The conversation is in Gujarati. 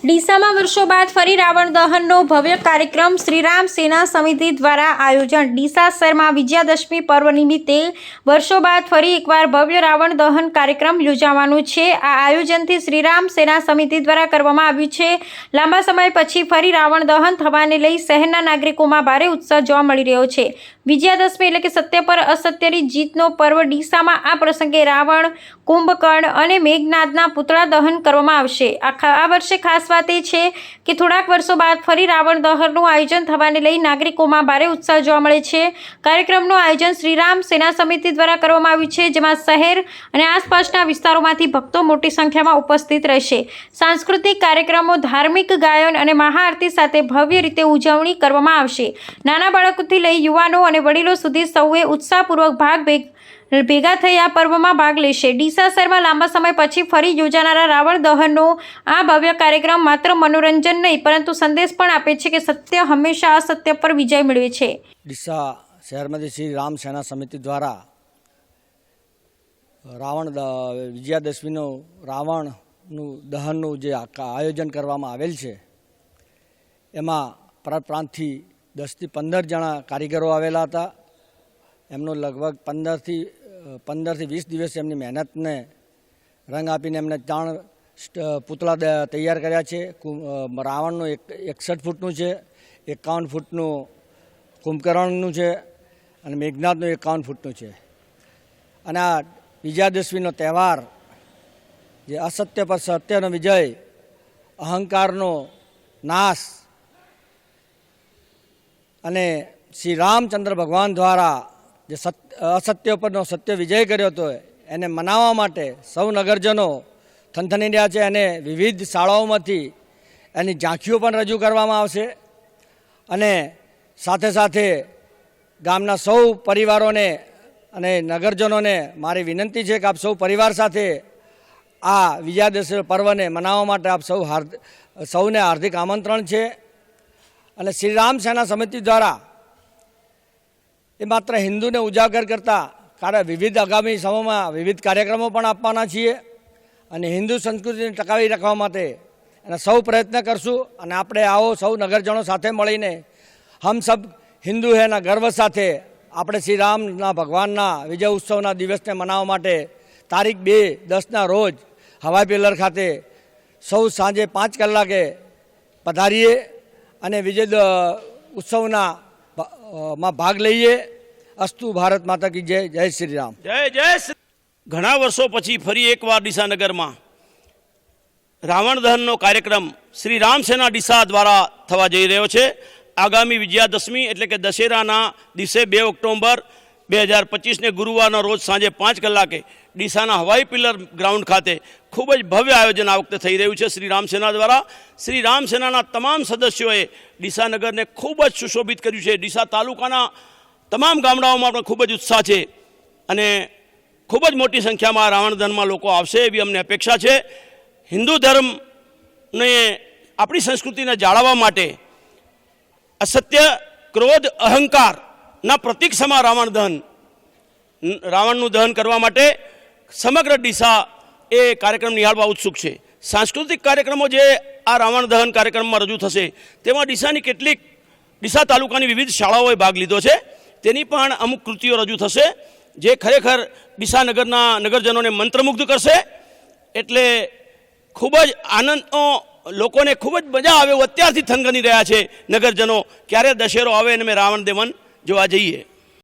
ડીસામાં વર્ષો બાદ ફરી રાવણ દહનનો ભવ્ય કાર્યક્રમ શ્રીરામ સેના સમિતિ દ્વારા આયોજન. ડીસા શહેરમાં વિજયાદશમી પર્વ નિમિત્તે વર્ષો બાદ ફરી એકવાર ભવ્ય રાવણ દહન કાર્યક્રમ યોજાવાનું છે. આ આયોજનથી શ્રીરામ સેના સમિતિ દ્વારા કરવામાં આવ્યું છે. લાંબા સમય પછી ફરી રાવણ દહન થવાને લઈ શહેરના નાગરિકોમાં ભારે ઉત્સાહ જોવા મળી રહ્યો છે. વિજયાદશમી એટલે કે સત્ય પર અસત્યની જીતનો પર્વ ડીસામાં આ પ્રસંગે રાવણ, કુંભકર્ણ અને મેઘનાદના પુતળા દહન કરવામાં આવશે. આખા આ વર્ષે ખાસ વાત એ છે કે થોડાક વર્ષો બાદ ફરી રાવણ દહનનું આયોજન થવાને લઈ નાગરિકોમાં ભારે ઉત્સાહ જોવા મળે છે. કાર્યક્રમનું આયોજન શ્રીરામ સેના સમિતિ દ્વારા કરવામાં આવ્યું છે, જેમાં શહેર અને આસપાસના વિસ્તારોમાંથી ભક્તો મોટી સંખ્યામાં ઉપસ્થિત રહેશે. સાંસ્કૃતિક કાર્યક્રમો, ધાર્મિક ગાયન અને મહાઆરતી સાથે ભવ્ય રીતે ઉજવણી કરવામાં આવશે. નાના બાળકોથી લઈ યુવાનો અને વડીલો સુધી સૌએ ઉત્સાહપૂર્વક ભાગ ભેગ, ભેગા થઈ આ પર્વમાં ભાગ લેશે. ડીસા શહેરમાં લાંબા સમય પછી ફરી યોજાનારા રાવણ દહનનો આ ભવ્ય કાર્યક્રમ માત્ર મનોરંજન નહીં, પરંતુ સંદેશ પણ આપે છે કે સત્ય હંમેશા અસત્ય પર વિજય મેળવે છે. ડીસા શહેરમાંથી શ્રી રામ સેના સમિતિ દ્વારા રાવણ વિજયાદશમીનું રાવણનું દહનનું જે આયોજન કરવામાં આવેલ છે, એમાં પ્રાંત પ્રાંતથી દસથી પંદર જણા કારીગરો આવેલા હતા. એમનું લગભગ પંદરથી પંદરથી વીસ દિવસ એમની મહેનતને રંગ આપીને એમને ત્રણ પૂતળા તૈયાર કર્યા છે. રાવણનું એક, એકસઠ ફૂટનું છે, એકાવન ફૂટનું કુંભકર્ણનું છે અને મેઘનાથનું એકાવન ફૂટનું છે. અને આ વિજયાદશમીનો તહેવાર જે અસત્ય પર સત્યનો વિજય, અહંકારનો નાશ અને શ્રી રામચંદ્ર ભગવાન દ્વારા જે સત, અસત્ય પરનો સત્ય વિજય કર્યો હતો, એને મનાવવા માટે સૌ નગરજનો થનથની રહ્યા છે અને વિવિધ શાળાઓમાંથી એની ઝાંખીઓ પણ રજૂ કરવામાં આવશે. અને સાથે સાથે ગામના સૌ પરિવારોને અને નગરજનોને મારી વિનંતી છે કે આપ સૌ પરિવાર સાથે આ વિજયાદશમી પર્વને મનાવવા માટે આપ સૌ હાર્દ, સૌને હાર્દિક આમંત્રણ છે. અને શ્રી રામ સેના સમિતિ દ્વારા એ માત્ર હિન્દુને ઉજાગર કરતા કારણ વિવિધ આગામી સમયમાં વિવિધ કાર્યક્રમો પણ આપવાના છીએ અને હિન્દુ સંસ્કૃતિને ટકાવી રાખવા માટે એના સૌ પ્રયત્ન કરશું અને આપણે આવો સૌ નગરજનો સાથે મળીને હમ સબ હિન્દુ હેના ગર્વ સાથે આપણે શ્રી રામના ભગવાનના વિજય ઉત્સવના દિવસને મનાવવા માટે તારીખ બે દસના રોજ હવાઈ પિલ્લર ખાતે સૌ સાંજે પાંચ કલાકે પધારીએ અને વિજય ઉત્સવના માં ભાગ લઈએ. અસ્તુ ભારત માતા કી જય જય શ્રી રામ. જય જય શ્રી- ઘણા વર્ષો પછી ફરી એકવાર ડીસાનગરમાં રાવણ દહનનો કાર્યક્રમ શ્રી રામસેના ડીસા દ્વારા થવા જઈ રહ્યો છે. આગામી વિજયાદશમી એટલે કે દશેરાના દિવસે બે ઓક્ટોબર બે હજાર પચીસને ગુરુવારના રોજ સાંજે પાંચ કલાકે ડીસાના હવાઈ પિલર ગ્રાઉન્ડ ખાતે ખૂબ જ ભવ્ય આયોજન આ વખતે થઈ રહ્યું છે શ્રી રામસેના દ્વારા. શ્રી રામસેનાના તમામ સદસ્યોએ ડીસાનગરને ખૂબ જ સુશોભિત કર્યું છે. ડીસા તાલુકાના તમામ ગામડાઓમાં પણ ખૂબ જ ઉત્સાહ છે અને ખૂબ જ મોટી સંખ્યામાં રાવણ દહનમાં લોકો આવશે એવી અમને અપેક્ષા છે. હિન્દુ ધર્મને આપણી સંસ્કૃતિને જાળવવા માટે અસત્ય, ક્રોધ, અહંકારના પ્રતીક સમા રાવણ દહન રાવણનું દહન કરવા માટે સમગ્ર ડીસા એ કાર્યક્રમ નિહાળવા ઉત્સુક છે. સાંસ્કૃતિક કાર્યક્રમો જે આ રાવણ દહન કાર્યક્રમમાં રજૂ થશે, તેમાં ડીસાની કેટલીક, ડીસા તાલુકાની વિવિધ શાળાઓએ ભાગ લીધો છે. તેની પણ અમુક કૃતિઓ રજૂ થશે, જે ખરેખર ડીસા નગરના નગરજનોને મંત્રમુગ્ધ કરશે. એટલે ખૂબ જ આનંદનો લોકોને ખૂબ જ મજા આવે અત્યારથી થનગની રહ્યા છે નગરજનો. ક્યારે દશેરો આવે અને અમે રાવણ દેવન જોવા જઈએ.